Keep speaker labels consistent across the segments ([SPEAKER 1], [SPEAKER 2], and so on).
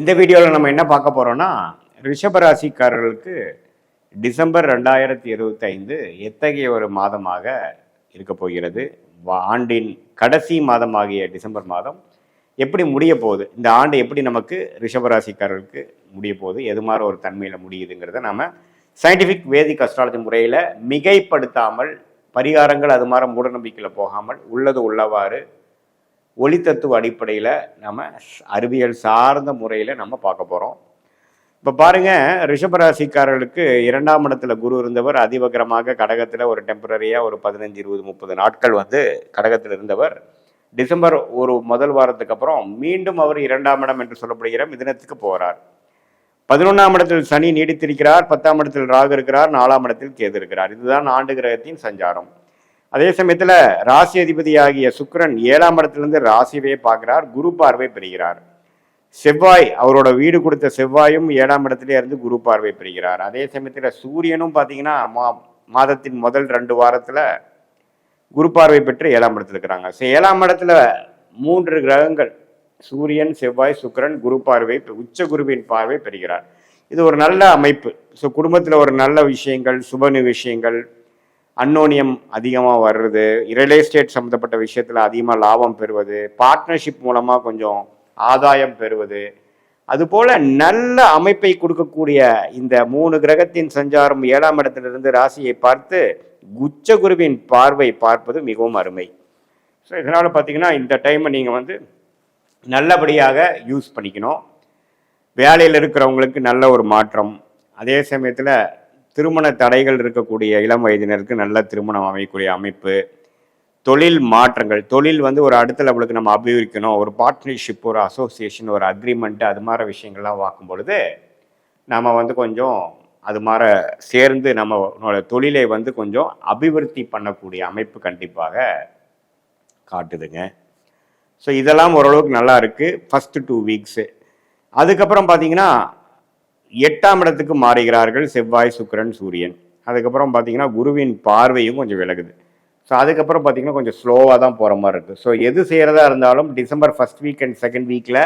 [SPEAKER 1] இந்த வீடியோவில் நம்ம என்ன பார்க்க போறோம்னா ரிஷபராசிக்காரர்களுக்கு டிசம்பர் ரெண்டாயிரத்தி இருபத்தைந்து எத்தகைய ஒரு மாதமாக இருக்க போகிறது? ஆண்டின் கடைசி மாதமாகிய டிசம்பர் மாதம் எப்படி முடிய போகுது? இந்த ஆண்டு எப்படி நமக்கு ரிஷபராசிக்காரர்களுக்கு முடிய போகுது? எது மாதிரி ஒரு தன்மையில் முடியுதுங்கிறத நம்ம சயின்டிஃபிக் வேதிக் அஸ்ட்ராலஜி முறையில் மிகைப்படுத்தாமல் பரிகாரங்கள் அது மாதிரி மூடநம்பிக்கையில் போகாமல் உள்ளது உள்ளவாறு ஒளித்தத்துவ அடிப்படையில் நம்ம அறிவியல் சார்ந்த முறையில் நம்ம பார்க்க போகிறோம் இப்போ பாருங்க ரிஷபராசிக்காரர்களுக்கு இரண்டாம் இடத்துல குரு இருந்தவர் அதிவகரமாக கடகத்தில் ஒரு டெம்பரரியாக ஒரு பதினஞ்சு இருபது முப்பது நாட்கள் வந்து கடகத்தில் இருந்தவர். டிசம்பர் ஒரு முதல் வாரத்துக்கு அப்புறம் மீண்டும் அவர் இரண்டாம் இடம் என்று சொல்லப்படுகிற மிதனத்துக்கு போகிறார் பதினொன்றாம் இடத்தில் சனி நீடித்திருக்கிறார் பத்தாம் இடத்தில் ராகு இருக்கிறார் நாலாம் இடத்தில் கேது இருக்கிறார். இதுதான் ஆண்டு கிரகத்தின் சஞ்சாரம். அதே சமயத்தில் ராசி அதிபதியாகிய சுக்கரன் ஏழாம் இடத்துலேருந்து ராசியவே பார்க்கிறார் குரு பார்வை பெறுகிறார். செவ்வாய் அவரோட வீடு கொடுத்த செவ்வாயும் ஏழாம் இடத்துல இருந்து குரு பார்வை பெறுகிறார். அதே சமயத்தில் சூரியனும் பார்த்தீங்கன்னா மா மாதத்தின் முதல் ரெண்டு வாரத்தில் குரு பார்வை பெற்று ஏழாம் இடத்துல இருக்கிறாங்க. ஸோ ஏழாம் இடத்துல மூன்று கிரகங்கள் சூரியன் செவ்வாய் சுக்கிரன் குரு பார்வை உச்ச குருவின் பார்வை பெறுகிறார். இது ஒரு நல்ல அமைப்பு. ஸோ குடும்பத்தில் ஒரு நல்ல விஷயங்கள் சுப விஷயங்கள் அன்னோனியம் அதிகமாக வர்றது ரியல் எஸ்டேட் சம்மந்தப்பட்ட விஷயத்தில் அதிகமாக லாபம் பெறுவது பார்ட்னர்ஷிப் மூலமாக கொஞ்சம் ஆதாயம் பெறுவது. அதுபோல நல்ல அமைப்பை கொடுக்கக்கூடிய இந்த மூணு கிரகத்தின் சஞ்சாரம் ஏழாம் இடத்திலிருந்து ராசியை பார்த்து குச்சகுருவின் பார்வை பார்ப்பது மிகவும் அருமை. ஸோ இதனால் பார்த்தீங்கன்னா இந்த டைமை நீங்கள் வந்து நல்லபடியாக யூஸ் பண்ணிக்கணும். வேலையில் இருக்கிறவங்களுக்கு நல்ல ஒரு மாற்றம். அதே சமயத்தில் திருமண தடைகள் இருக்கக்கூடிய இளம் வயதினருக்கு நல்ல திருமணம் அமையக்கூடிய அமைப்பு. தொழில் மாற்றங்கள். தொழில் வந்து ஒரு அடுத்த லெவலுக்கு நம்ம அபிவிரிக்கணும். ஒரு பார்ட்னர்ஷிப் ஒரு அசோசியேஷன் ஒரு அக்ரிமெண்ட் அது மாதிரி விஷயங்கள்லாம் பார்க்கும் பொழுது நம்ம வந்து கொஞ்சம் அது மாதிரி சேர்ந்து நம்மளோட தொழிலை வந்து கொஞ்சம் அபிவிருத்தி பண்ணக்கூடிய அமைப்பு கண்டிப்பாக காட்டுதுங்க. ஸோ இதெல்லாம் ஓரளவுக்கு நல்லா இருக்குது ஃபஸ்ட்டு டூ வீக்ஸு அதுக்கப்புறம் பார்த்தீங்கன்னா எட்டாம் இடத்துக்கு மாறுகிறார்கள் செவ்வாய் சுக்கிரன் சூரியன். அதுக்கப்புறம் பார்த்தீங்கன்னா குருவின் பார்வையும் கொஞ்சம் விலகுது. ஸோ அதுக்கப்புறம் பார்த்தீங்கன்னா கொஞ்சம் ஸ்லோவாக தான் போகிற மாதிரி இருக்குது ஸோ எது செய்கிறதா இருந்தாலும் December first week and second வீக்கில்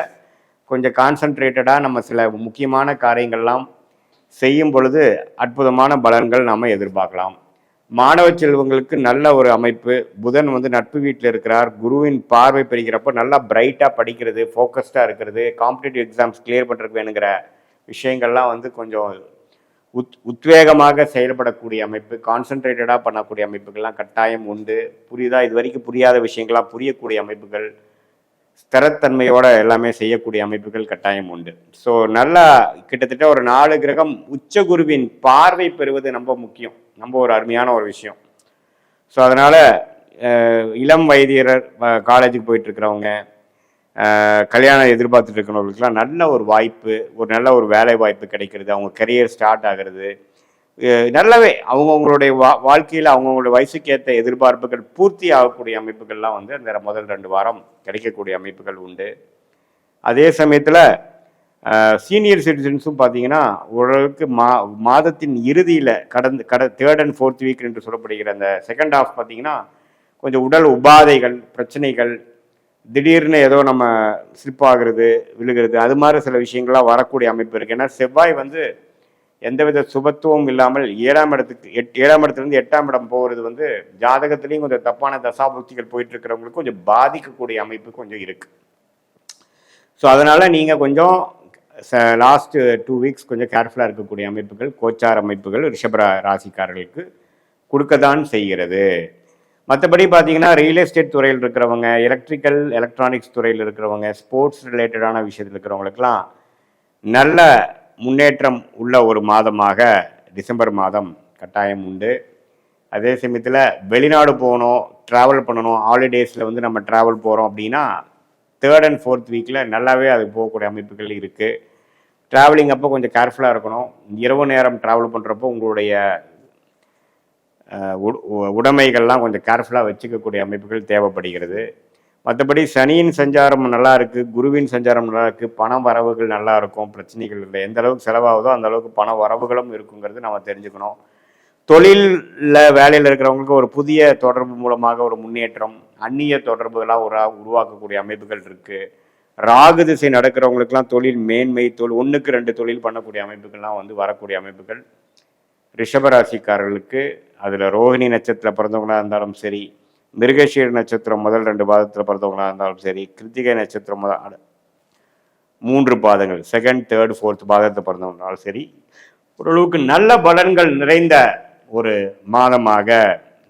[SPEAKER 1] கொஞ்சம் கான்சன்ட்ரேட்டடாக நம்ம சில முக்கியமான காரியங்கள்லாம் செய்யும் பொழுது அற்புதமான பலன்கள் நாம் எதிர்பார்க்கலாம். மாணவ செல்வங்களுக்கு நல்ல ஒரு அமைப்பு. புதன் வந்து நட்பு வீட்டில் இருக்கிறார். குருவின் பார்வை பெறுகிறப்போ நல்லா பிரைட்டாக படிக்கிறது ஃபோக்கஸ்டாக இருக்கிறது காம்படிட்டிவ் எக்ஸாம்ஸ் கிளியர் பண்ணுறதுக்கு வேணுங்கிற விஷயங்கள்லாம் வந்து கொஞ்சம் உத் உத்வேகமாக செயல்படக்கூடிய அமைப்பு கான்சன்ட்ரேட்டடாக பண்ணக்கூடிய அமைப்புகள்லாம் கட்டாயம் உண்டு. புரியுதா? இது வரைக்கும் புரியாத விஷயங்கள்லாம் புரியக்கூடிய அமைப்புகள் ஸ்திரத்தன்மையோட எல்லாமே செய்யக்கூடிய அமைப்புகள் கட்டாயம் உண்டு. ஸோ நல்லா கிட்டத்தட்ட ஒரு நாலு கிரகம் உச்ச குருவின் பார்வை பெறுவது ரொம்ப முக்கியம். ரொம்ப ஒரு அருமையான ஒரு விஷயம். ஸோ அதனால் இளம் வைத்தியர் காலேஜுக்கு போயிட்டு இருக்கிறவங்க கல்யாணம் எதிர்பார்த்துட்டு இருக்கிறவங்களுக்குலாம் நல்ல ஒரு வாய்ப்பு ஒரு நல்ல ஒரு வேலை வாய்ப்பு கிடைக்கிறது. அவங்க கரியர் ஸ்டார்ட் ஆகிறது. நல்லாவே அவங்கவுங்களுடைய வா வாழ்க்கையில் அவங்கவுங்களுடைய வயசுக்கு ஏற்ற எதிர்பார்ப்புகள் பூர்த்தி ஆகக்கூடிய அமைப்புகள்லாம் வந்து அந்த முதல் ரெண்டு வாரம் கிடைக்கக்கூடிய அமைப்புகள் உண்டு. அதே சமயத்தில் சீனியர் சிட்டிசன்ஸும் பார்த்தீங்கன்னா ஓரளவுக்கு மா மாதத்தின் இறுதியில் கடந்து கட தேர்ட் அண்ட் ஃபோர்த் வீக் என்று சொல்லப்படுகிற அந்த செகண்ட் ஹாஃப் பார்த்தீங்கன்னா கொஞ்சம் உடல் உபாதைகள் பிரச்சனைகள் திடீர்னு ஏதோ நம்ம ஸ்லிப் ஆகுறது விழுகிறது அது மாதிரி சில விஷயங்கள்லாம் வரக்கூடிய அமைப்பு இருக்குது ஏன்னா செவ்வாய் வந்து எந்தவித சுபத்துவம் இல்லாமல் ஏழாம் இடத்துக்கு எட் ஏழாம் இடத்துலேருந்து எட்டாம் இடம் போகிறது வந்து ஜாதகத்துலேயும் கொஞ்சம் தப்பான தசாபுக்திகள் போயிட்டு இருக்கிறவங்களுக்கு கொஞ்சம் பாதிக்கக்கூடிய அமைப்பு கொஞ்சம் இருக்குது ஸோ அதனால் நீங்கள் கொஞ்சம் லாஸ்ட் டூ வீக்ஸ் கொஞ்சம் கேர்ஃபுல்லாக இருக்கக்கூடிய அமைப்புகள் கோச்சார் அமைப்புகள் ரிஷபரா ராசிக்காரர்களுக்கு கொடுக்கத்தான் செய்கிறது. மற்றபடி பார்த்தீங்கன்னா ரியல் எஸ்டேட் துறையில் இருக்கிறவங்க எலக்ட்ரிக்கல் எலக்ட்ரானிக்ஸ் துறையில் இருக்கிறவங்க ஸ்போர்ட்ஸ் ரிலேட்டடான விஷயத்தில் இருக்கிறவங்களுக்கெல்லாம் நல்ல முன்னேற்றம் உள்ள ஒரு மாதமாக டிசம்பர் மாதம் கட்டாயம் உண்டு. அதே சமயத்தில் வெளிநாடு போகணும் ட்ராவல் பண்ணணும் ஹாலிடேஸில் வந்து நம்ம ட்ராவல் போகிறோம் அப்படின்னா தேர்ட் அண்ட் ஃபோர்த் வீக்கில் நல்லாவே அது போகக்கூடிய அமைப்புகள் இருக்குது ட்ராவலிங் அப்போ கொஞ்சம் கேர்ஃபுல்லாக இருக்கணும். இரவு நேரம் ட்ராவல் பண்ணுறப்போ உங்களுடைய உடைமைகள்லாம் கொஞ்சம் கேர்ஃபுல்லாக வச்சுக்கக்கூடிய அமைப்புகள் தேவைப்படுகிறது. மற்றபடி சனியின் சஞ்சாரம் நல்லா இருக்குது குருவின் சஞ்சாரம் நல்லா இருக்குது பண வரவுகள் நல்லா இருக்கும் பிரச்சனைகள் இல்லை. எந்த அளவுக்கு செலவாகுதோ அந்த அளவுக்கு பண வரவுகளும் இருக்குங்கிறது நம்ம தெரிஞ்சுக்கணும். தொழிலில் வேலையில் இருக்கிறவங்களுக்கு ஒரு புதிய தொடர்பு மூலமாக ஒரு முன்னேற்றம் அந்நிய தொடர்புகளாக ஒரு உருவாக்கக்கூடிய அமைப்புகள் இருக்குது ராகு திசை நடக்கிறவங்களுக்குலாம் தொழில் மேன்மை தொழில் ஒன்றுக்கு ரெண்டு தொழில் பண்ணக்கூடிய அமைப்புகள்லாம் வந்து வரக்கூடிய அமைப்புகள். ரிஷபராசிக்காரர்களுக்கு அதில் ரோஹிணி நட்சத்திரம் பிறந்தவங்களாக இருந்தாலும் சரி மிருகஷீர நட்சத்திரம் முதல் ரெண்டு பாதத்தில் பிறந்தவங்களாக இருந்தாலும் சரி கிருத்திகை நட்சத்திரம் முதல் மூன்று பாதங்கள் செகண்ட் தேர்ட் ஃபோர்த் பாதத்தை பிறந்தவங்கனாலும் சரி ஓரளவுக்கு நல்ல பலன்கள் நிறைந்த ஒரு மாதமாக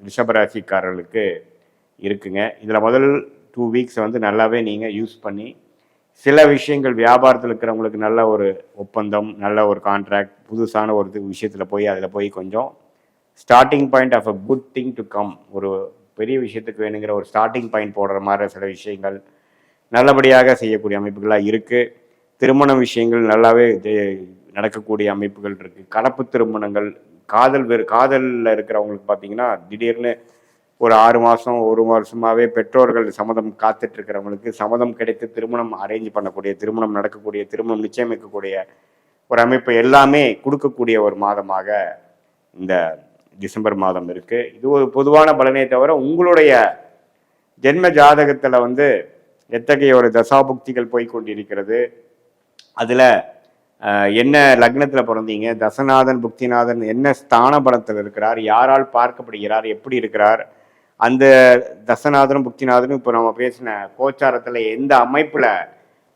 [SPEAKER 1] ரிஷபராசிக்காரர்களுக்கு இருக்குங்க. இதில் முதல் டூ வீக்ஸ் வந்து நல்லாவே நீங்கள் யூஸ் பண்ணி சில விஷயங்கள் வியாபாரத்தில் இருக்கிறவங்களுக்கு நல்ல ஒரு ஒப்பந்தம் நல்ல ஒரு கான்ட்ராக்ட் புதுசான ஒரு விஷயத்தில் போய் அதில் போய் கொஞ்சம் starting point of a good thing to come ஒரு பெரிய விஷயத்துக்கு வேணுங்கிற ஒரு ஸ்டார்டிங் பாயிண்ட் போடுற மாதிரி சில விஷயங்கள் நல்லபடியாக செய்யக்கூடிய அமைப்புகளாக இருக்குது திருமண விஷயங்கள் நல்லாவே நடக்கக்கூடிய அமைப்புகள் இருக்குது கலப்பு திருமணங்கள் காதல் வெறு காதலில் இருக்கிறவங்களுக்கு பார்த்தீங்கன்னா திடீர்னு ஒரு ஆறு மாதம் ஒரு வருஷமாகவே பெற்றோர்கள் சம்மதம் காத்துட்டு இருக்கிறவங்களுக்கு சம்மதம் கிடைத்து திருமணம் அரேஞ்ச் பண்ணக்கூடிய திருமணம் நடக்கக்கூடிய திருமணம் நிச்சயமிக்கக்கூடிய ஒரு அமைப்பு எல்லாமே கொடுக்கக்கூடிய ஒரு மாதமாக இந்த டிசம்பர் மாதம் இருக்கு. இது ஒரு பொதுவான பலனே தவிர உங்களுடைய ஜென்ம ஜாதகத்தில் வந்து எத்தகைய ஒரு தசாபுக்திகள் போய்கொண்டிருக்கிறது அதில் என்ன லக்னத்தில் பிறந்தீங்க? தசநாதன் புக்திநாதன் என்ன ஸ்தான பலத்தில் இருக்கிறார்? யாரால் பார்க்கப்படுகிறார்? எப்படி இருக்கிறார்? அந்த தசநாதனும் புக்திநாதனும் இப்போ நம்ம பேசின கோச்சாரத்தில் எந்த அமைப்பில்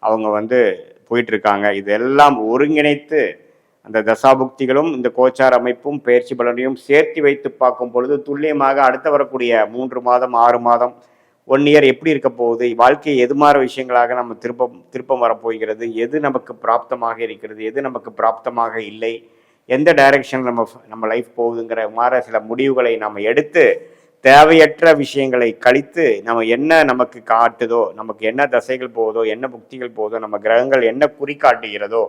[SPEAKER 1] அவங்க வந்து போயிட்டுருக்காங்க இதெல்லாம் ஒருங்கிணைத்து அந்த தசாபுக்திகளும் இந்த கோச்சார அமைப்பும் பயிற்சி பலனையும் சேர்த்து வைத்து பார்க்கும் பொழுது துல்லியமாக அடுத்து வரக்கூடிய மூன்று மாதம் ஆறு மாதம் ஒன் இயர் எப்படி இருக்க போகுது வாழ்க்கை எது மாதிரி விஷயங்களாக நம்ம திருப்பம் திருப்பம் வரப்போகிறது எது நமக்கு பிராப்தமாக இருக்கிறது எது நமக்கு பிராப்தமாக இல்லை எந்த டைரக்ஷன் நம்ம நம்ம லைஃப் போகுதுங்கிற மாதிரி சில முடிவுகளை நம்ம எடுத்து தேவையற்ற விஷயங்களை கழித்து நம்ம என்ன நமக்கு காட்டுதோ நமக்கு என்ன தசைகள் போகுதோ என்ன புக்திகள் போகுதோ நம்ம கிரகங்கள் என்ன குறிக்காட்டுகிறதோ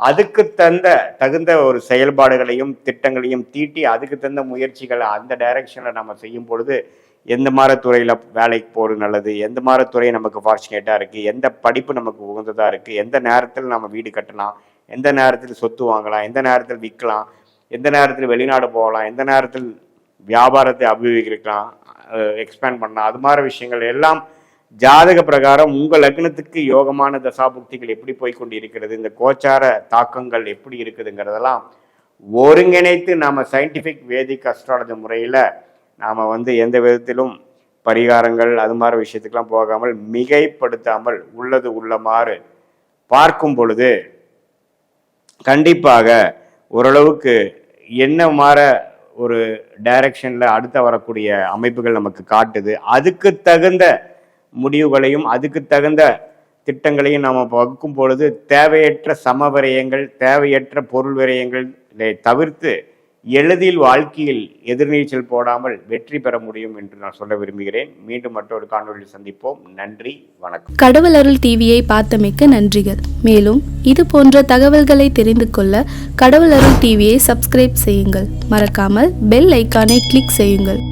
[SPEAKER 1] அதுக்கு தந்த தகுந்த ஒரு செயல்பாடுகளையும் திட்டங்களையும் தீட்டி அதுக்கு தகுந்த முயற்சிகளை அந்த டைரக்ஷனில் நம்ம செய்யும் பொழுது எந்த மாதிரி துறையில் வேலைக்கு போகிறது நல்லது எந்த மாதிரி துறை நமக்கு ஃபார்ச்சுனேட்டாக இருக்குது எந்த படிப்பு நமக்கு உகந்ததாக இருக்குது எந்த நேரத்தில் நம்ம வீடு கட்டலாம் எந்த நேரத்தில் சொத்து வாங்கலாம் எந்த நேரத்தில் விற்கலாம் எந்த நேரத்தில் வெளிநாடு போகலாம் எந்த நேரத்தில் வியாபாரத்தை அபிவிகரிக்கலாம் எக்ஸ்பேண்ட் பண்ணலாம். அது மாதிரி விஷயங்கள் எல்லாம் ஜாதக பிரகாரம் உங்கள் லக்னத்துக்கு யோகமான தசாபுக்திகள் எப்படி போய்கொண்டு இருக்கிறது இந்த கோச்சார தாக்கங்கள் எப்படி இருக்குதுங்கிறதெல்லாம் ஒருங்கிணைத்து நாம் சயின்டிஃபிக் வேதிக் அஸ்ட்ராலஜி முறையில் நாம் வந்து எந்த விதத்திலும் பரிகாரங்கள் அது மாதிரி விஷயத்துக்கெல்லாம் போகாமல் மிகைப்படுத்தாமல் உள்ளது உள்ளமாறு பார்க்கும் பொழுது கண்டிப்பாக ஓரளவுக்கு என்ன மாற ஒரு டைரக்ஷனில் அடுத்த வரக்கூடிய அமைப்புகள் நமக்கு காட்டுது. அதுக்கு தகுந்த முடிவுகளையும் அதுக்கு தகுந்த திட்டங்களையும் நாம் வகுக்கும் பொழுது தேவையற்ற சமவிரயங்கள் தேவையற்ற பொருள் விரயங்களை தவிர்த்து எளிதில் வாழ்க்கையில் எதிர்நீச்சல் போடாமல் வெற்றி பெற முடியும் என்று நான் சொல்ல விரும்புகிறேன். மீண்டும் மற்றொரு காணொலியில் சந்திப்போம். நன்றி வணக்கம்.
[SPEAKER 2] கடவுள் அருள் டிவியை பார்த்தமைக்க நன்றிகள். மேலும் இது போன்ற தகவல்களை தெரிந்து கொள்ள கடவுள் அருள் டிவியை சப்ஸ்கிரைப் செய்யுங்கள். மறக்காமல் பெல் ஐக்கானை கிளிக் செய்யுங்கள்.